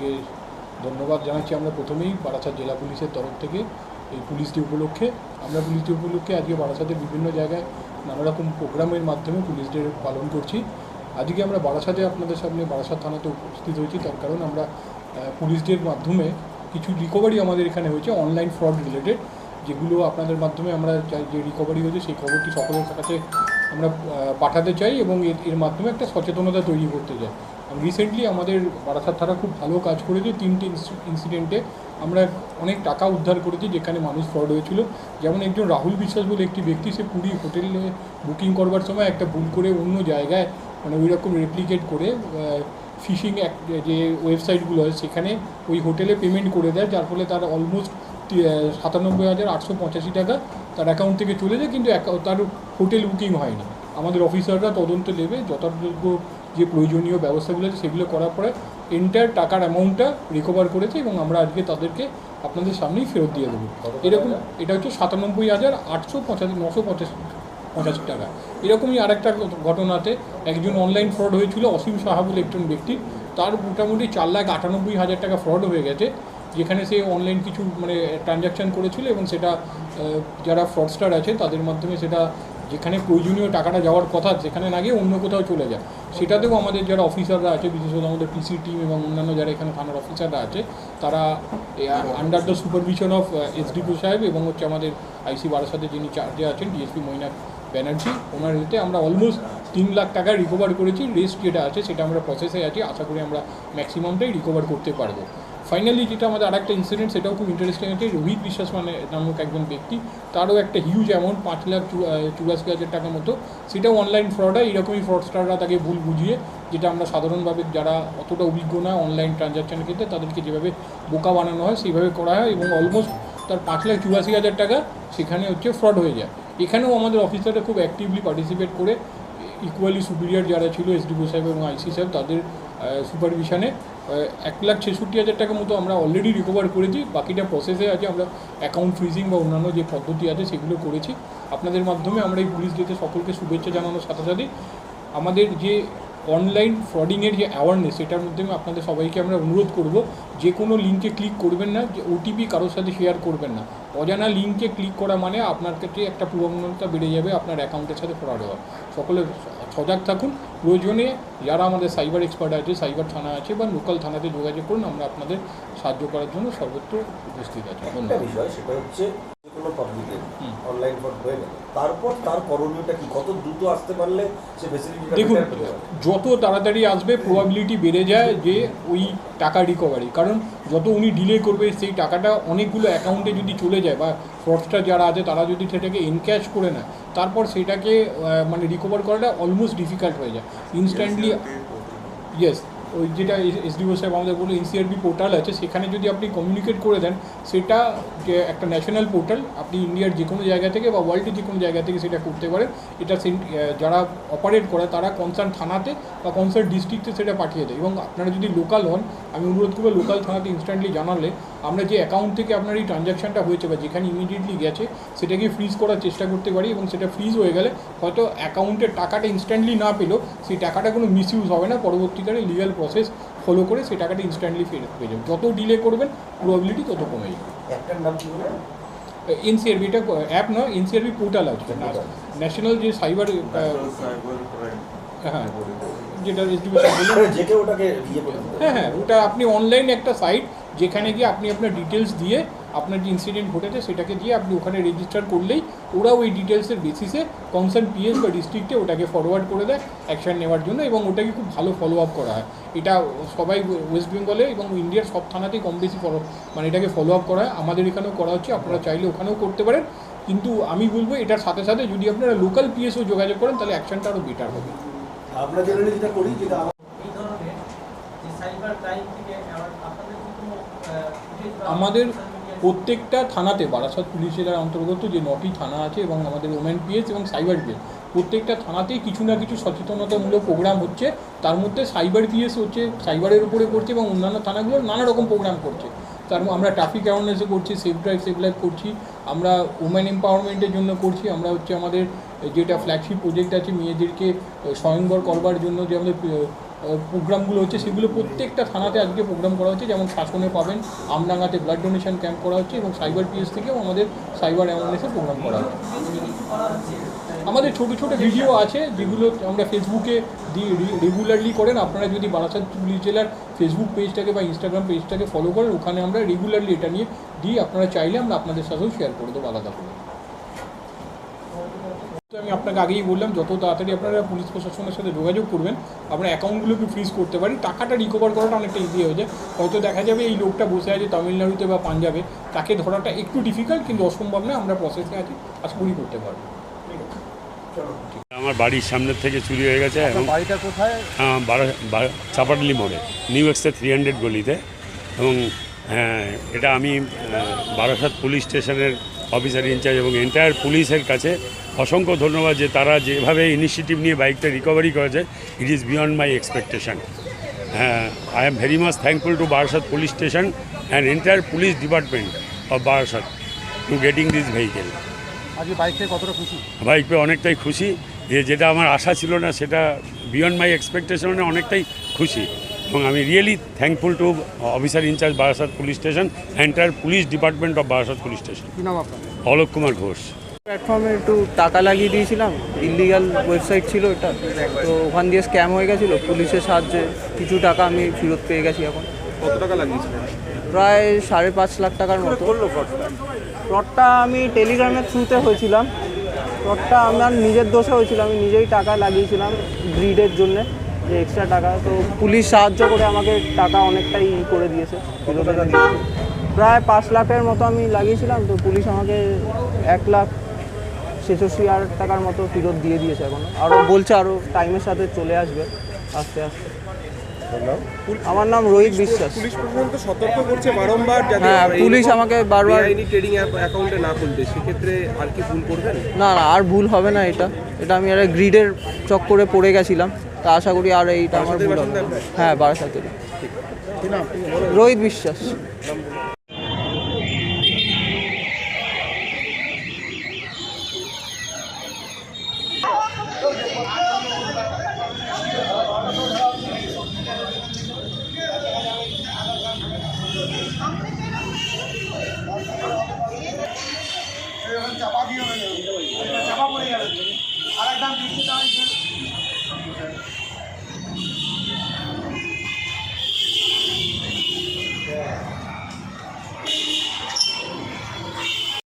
আজকে ধন্যবাদ জানাচ্ছি। আমরা প্রথমেই বারাসাত জেলা পুলিশের তরফ থেকে এই পুলিশ ডে উপলক্ষে, আমরা পুলিশ ডে উপলক্ষে আজকে বারাসাতের বিভিন্ন জায়গায় নানা রকম প্রোগ্রামের মাধ্যমে পুলিশ ডে পালন করছি। আজকে আমরা বারাসাতে আপনাদের সামনে বারাসাত থানাতে উপস্থিত হয়েছি। তার কারণ আমরা পুলিশ ডের মাধ্যমে কিছু রিকভারি আমাদের এখানে হয়েছে অনলাইন ফ্রড রিলেটেড যেগুলো আপনাদের মাধ্যমে আমরা যে রিকভারি হয়েছে, সেই খবরটি সকলের কাছে আমরা পাঠাতে চাই এবং এর মাধ্যমে একটা সচেতনতা তৈরি করতে চাই। রিসেন্টলি আমাদের বারাসাত থানা খুব ভালো কাজ করেছে তিনটে ইনসিডেন্টে আমরা অনেক টাকা উদ্ধার করেছি যেখানে মানুষ ফ্রড হয়েছিল। যেমন একজন রাহুল বিশ্বাস বলে একটি ব্যক্তি, সে পুরী হোটেলে বুকিং করবার সময় একটা ভুল করে অন্য জায়গায় মানে ওই রকম রেপ্লিকেট করে ফিশিং যে ওয়েবসাইটগুলো হয় সেখানে ওই হোটেলে পেমেন্ট করে দেয়, যার ফলে তার অলমোস্ট সাতানব্বই হাজার আটশো পঁচাশি টাকা তার অ্যাকাউন্ট থেকে চলে যায়, কিন্তু তার হোটেল বুকিং হয়নি। আমাদের অফিসাররা তদন্ত নেবে, যথাযোগ্য যে প্রয়োজনীয় ব্যবস্থাগুলো আছে সেগুলো করার পরে এন্টার টাকার অ্যামাউন্টটা রিকভার করেছে এবং আমরা আজকে তাদেরকে আপনাদের সামনেই ফেরত দিয়ে দেবো। এরকম এটা হচ্ছে সাতানব্বই হাজার আটশো পঁচাশি নশো পঁচাশি পঁচাশি টাকা। এরকমই আরেকটা ঘটনাতে একজন অনলাইন ফ্রড হয়েছিল অসীম সাহা বলে একজন ব্যক্তি। তার মোটামুটি চার লাখ আটানব্বই হাজার টাকা ফ্রড হয়ে গেছে যেখানে সে অনলাইন কিছু মানে ট্রানজ্যাকশান করেছিল এবং সেটা যারা ফ্রডস্টার আছে তাদের মাধ্যমে সেটা যেখানে প্রয়োজনীয় টাকাটা যাওয়ার কথা, সেখানে না গিয়ে অন্য কোথাও চলে যায়। সেটাতেও আমাদের যারা অফিসাররা আছে, বিশেষত আমাদের পিসি টিম এবং অন্যান্য যারা এখানে থানার অফিসাররা আছে, তারা under the supervision of SDP সাহেব এবং হচ্ছে আমাদের আইসি বারাসাতে যিনি চার্জে আছেন ডিএসপি মৈনাক ব্যানার্জি, ওনার এতে আমরা অলমোস্ট তিন লাখ টাকা রিকভার করেছি। রেস্ট যেটা আছে, সেটা আমরা প্রসেসে আছি। আশা করি আমরা ম্যাক্সিমামটাই রিকভার করতে পারব। ফাইনালি যেটা আমাদের আরেকটা ইনসিডেন্ট সেটাও খুব ইন্টারেস্টিং আছে। রোহিত বিশ্বাস মানে নামক একজন ব্যক্তি, তারও একটা হিউজ অ্যামাউন্ট পাঁচ লাখ চুরাশি হাজার টাকা মতো। সেটাও অনলাইন ফ্রড হয় এরকমই ফ্রডস্টাররা তাকে ভুল বুঝিয়ে, যেটা আমরা সাধারণভাবে যারা অতটা অভিজ্ঞ না অনলাইন ট্রানজ্যাকশানের ক্ষেত্রে, তাদেরকে যেভাবে বোকা বানানো হয়, সেইভাবে করা হয় এবং অলমোস্ট তার পাঁচ লাখ চুরাশি হাজার টাকা সেখানে হচ্ছে ফ্রড হয়ে যায়। এখানেও আমাদের অফিসাররা খুব অ্যাক্টিভলি পার্টিসিপেট করে ইকুয়ালি সুপিরিয়ার যারা ছিল এসডিপি সাহেব এবং আইসি সাহেব, তাদের সুপারভিশনে এক লাখ ছেষট্টি হাজার টাকা মতো আমরা অলরেডি রিকভার করেছি। বাকিটা প্রসেসে আছে, আমরা অ্যাকাউন্ট ফ্রিজিং বা অন্যান্য যে পদ্ধতি আছে, সেগুলো করেছি। আপনাদের মাধ্যমে আমরা এই পুলিশ ডেতে সকলকে শুভেচ্ছা জানানোর সাথে সাথে আমাদের যে অনলাইন ফ্রডিংয়ের যে অ্যাওয়ারনেস সেটার মধ্যে আপনাদের সবাইকে আমরা অনুরোধ করব যে কোনো লিঙ্কে ক্লিক করবেন না, যে ওটিপি কারোর সাথে শেয়ার করবেন না। অজানা লিঙ্কে ক্লিক করা মানে আপনার ক্ষেত্রে একটা পূর্বানুমানতা বেড়ে যাবে আপনার অ্যাকাউন্টের সাথে ফ্রড হওয়ার। সকলে সজাগ থাকুন। প্রয়োজনে যারা আমাদের সাইবার এক্সপার্ট আছে সাইবার থানা আছে বা লোকাল থানাতে যোগাযোগ করুন, আমরা আপনাদের সাহায্য করার জন্য সর্বত্র উপস্থিত আছি। ধন্যবাদ বিষয়, সেটা হচ্ছে কোনো পাবলিকের। অনলাইন ফ্রড হয়ে গেল। তারপর তার করণীয়টা কি? কত দ্রুত আসতে পারলে সে ফেসিলিটিটা দেখুন যত তাড়াতাড়ি আসবে প্রবাবিলিটি বেড়ে যায় যে ওই টাকা রিকভারি কারণ যত উনি ডিলে করবে সেই টাকাটা অনেকগুলো অ্যাকাউন্টে যদি চলে যায় বা ফ্রডস্টার যারা আছে তারা যদি সেটাকে এনক্যাশ করে নেয় তারপর সেটাকে মানে রিকভার করাটা অলমোস্ট ডিফিকাল্ট হয়ে যায়। ইনস্ট্যান্টলি ইয়েস ওই যেটা এসডিও সাহেব আমাদের বলে এনসিআরবি পোর্টাল আছে, সেখানে যদি আপনি কমিউনিকেট করে দেন, সেটা একটা ন্যাশনাল পোর্টাল আপনি ইন্ডিয়ার যে কোনো জায়গা থেকে বা ওয়ার্ল্ডের যে কোনো জায়গা থেকে সেটা করতে পারেন। এটা যারা অপারেট করে, তারা কনসার্ন থানাতে বা কনসার্ন ডিস্ট্রিক্টে সেটা পাঠিয়ে দেয়। এবং আপনারা যদি লোকাল হন, আমি অনুরোধ করব লোকাল থানাতে ইনস্ট্যান্টলি জানালে আমরা যে অ্যাকাউন্ট থেকে আপনার এই ট্রানজ্যাকশনটা হয়েছে বা যেখানে ইমিডিয়েটলি গেছে সেটাকে ফ্রিজ করার চেষ্টা করতে পারি এবং সেটা ফ্রিজ হয়ে গেলে হয়তো অ্যাকাউন্টের টাকাটা ইনস্ট্যান্টলি না পেলেও সেই টাকাটা কোনো মিসইউজ হবে না পরবর্তীকালে লিগাল প্রসেস ফলো করে সেই টাকাটা ইনস্ট্যান্টলি ফেরত পেয়ে যাবে যত ডিলে করবেন প্রবাবিলিটি তত কমে যাবে। একটার নাম কি বলে এনসিআরবিটা অ্যাপ নয় এনসিআরবি পোর্টাল আছে. ন্যাশনাল যে সাইবার হ্যাঁ যেটা হ্যাঁ হ্যাঁ ওটা আপনি অনলাইন একটা সাইট যেখানে গিয়ে আপনি আপনার ডিটেলস দিয়ে আপনার যে ইনসিডেন্ট ঘটেছে সেটাকে দিয়ে আপনি ওখানে রেজিস্টার করলেই ওরা ওই ডিটেলসের বেসিসে কনসার্ন পিএস বা ডিস্ট্রিক্টে ওটাকে ফরওয়ার্ড করে দেয় অ্যাকশন নেওয়ার জন্য এবং ওটাকে খুব ভালো ফলো আপ করা হয়। এটা সবাই ওয়েস্ট বেঙ্গলে এবং ইন্ডিয়ার সব থানাতেই কম বেশি ফলো মানে এটাকে ফলো আপ করা হয়। আমাদের এখানেও করা হচ্ছে আপনারা চাইলে ওখানেও করতে পারেন। কিন্তু আমি বলব এটার সাথে সাথে যদি আপনারা লোকাল পিএসও যোগাযোগ করেন তাহলে অ্যাকশনটা আরও বেটার হবে। আমরা যেটা করি যেটা এই ধরনের যে সাইবার ক্রাইম থেকে আবার আপনাদের কি কোনো আহ, footage বা আমাদের প্রত্যেকটা থানাতে, বারাসাত পুলিশ জেলার অন্তর্গত যে নটি থানা আছে এবং আমাদের ওমেন পিএস এবং সাইবার পিএস, প্রত্যেকটা থানাতেই কিছু না কিছু সচেতনতামূলক প্রোগ্রাম হচ্ছে। তার মধ্যে সাইবার পিএস হচ্ছে, সাইবারের উপরে করছে এবং অন্যান্য থানাগুলো নানা রকম প্রোগ্রাম করছে। তার আমরা ট্রাফিক অ্যাওয়ারনেসে করছি, সেফ ড্রাইভ, সেফ লাইফ করছি, আমরা ওমেন এম্পাওয়ারমেন্টের জন্য করছি, আমরা হচ্ছে আমাদের যেটা ফ্ল্যাগশিপ প্রজেক্ট আছে মেয়েদেরকে স্বয়ংবর করবার জন্য যে আমাদের প্রোগ্রামগুলো হচ্ছে, সেগুলো প্রত্যেকটা থানাতে আজকে প্রোগ্রাম করা হচ্ছে। যেমন শাসনে পাবেন, আমডাঙ্গাতে ব্লাড ডোনেশন ক্যাম্প করা হচ্ছে এবং সাইবার পিএস থেকেও আমাদের সাইবার অ্যাওয়ারনেসের প্রোগ্রাম করা হচ্ছে। আমাদের ছোটো ছোটো ভিডিও আছে, যেগুলো আমরা ফেসবুকে রেগুলারলি করেন। আপনারা যদি বারাসাত পুলিশ জেলার ফেসবুক পেজটাকে বা ইনস্টাগ্রাম পেজটাকে ফলো করেন, ওখানে আমরা রেগুলারলি এটা নিয়ে দিই। আপনারা চাইলে আমরা আপনাদের সাথেও শেয়ার করে দেবো, আলাদা করে। আমি আপনাকে আগেই বললাম যত তাড়াতাড়ি আপনারা পুলিশ প্রশাসনের সাথে যোগাযোগ করবেন আমরা অ্যাকাউন্টগুলোকে ফ্রিজ করতে পারি। টাকাটা রিকভার করাটা অনেকটা ইজি হয়ে যায়। হয়তো দেখা যাবে এই লোকটা বসে আছে তামিলনাড়ুতে বা পাঞ্জাবে। তাকে ধরাটা একটু ডিফিকাল্ট কিন্তু অসম্ভব নয় আমরা প্রসেসে আছি। আশা করি করতে পারব। আমার বাড়ির সামনের থেকে চুরি হয়ে গেছে এবং বাড়িটা কোথায়? বা- চাপাডালি মোড়ে নিউ এক্সে থ্রি হান্ড্রেড গলিতে। এবং হ্যাঁ, এটা আমি বারাসাত পুলিশ স্টেশনের অফিসার ইনচার্জ এবং এন্টায়ার পুলিশের কাছে অসংখ্য ধন্যবাদ যে তারা যেভাবে ইনিশিয়েটিভ নিয়ে বাইকটা রিকভারি করেছে it is beyond my expectation হ্যাঁ I am very much thankful to Barasat police station and entire police department of Barasat to getting this vehicle আজকে বাইক থেকে কতটা খুশি? বাইক পেয়ে অনেকটাই খুশি। যে যেটা আমার আশা ছিল না সেটা বিয়ন্ড মাই এক্সপেকটেশনে অনেকটাই খুশি। এবং আমি really thankful to officer in charge Barasat police station entire police department of Barasat police station Alok Kumar Ghosh. প্ল্যাটফর্মে একটু টাকা লাগিয়ে দিয়েছিলাম। ইলিগাল ওয়েবসাইট ছিল এটা। তো ওখান দিয়ে স্ক্যাম হয়ে গেছিল। পুলিশের সাহায্যে কিছু টাকা আমি ফেরত পেয়ে গেছি এখন। কত টাকা লাগিয়েছিলেন? প্রায় সাড়ে পাঁচ লাখ টাকার মতো। ফ্রডটা আমি টেলিগ্রামের থ্রুতে হয়েছিলাম। ফ্রডটা আমার নিজের দোষে হয়েছিল। আমি নিজেই টাকা লাগিয়েছিলাম গ্রিডের জন্য যে এক্সট্রা টাকা। তো পুলিশ সাহায্য করে আমাকে টাকা অনেকটাই করে দিয়েছে। প্রায় পাঁচ লাখের মতো আমি লাগিয়েছিলাম। তো পুলিশ আমাকে এক লাখ ছেষট্টি হাজার টাকার মতো ফেরত দিয়ে দিয়েছে এখন। আরও বলছে আরও টাইমের সাথে চলে আসবে আস্তে আস্তে। আমার নাম রোহিত বিশ্বাস। পুলিশ প্রশাসন সতর্ক করছে বারংবার যাতে হ্যাঁ পুলিশ আমাকে বারবার বেআইনি ট্রেডিং অ্যাকাউন্টে না খুলতে। সেক্ষেত্রে আর কি ভুল করবেন? না না আর ভুল হবে না এটা। এটা আমি একটা গ্রিডের চক্করে পড়ে গেছিলাম। তা আশা করি আর এইটা আমার ভুল হবে। হ্যাঁ বারাসাতের রোহিত বিশ্বাস। চাপা দিয়ে চাপা পড়ে যাবে। আর একদম বৃষ্টি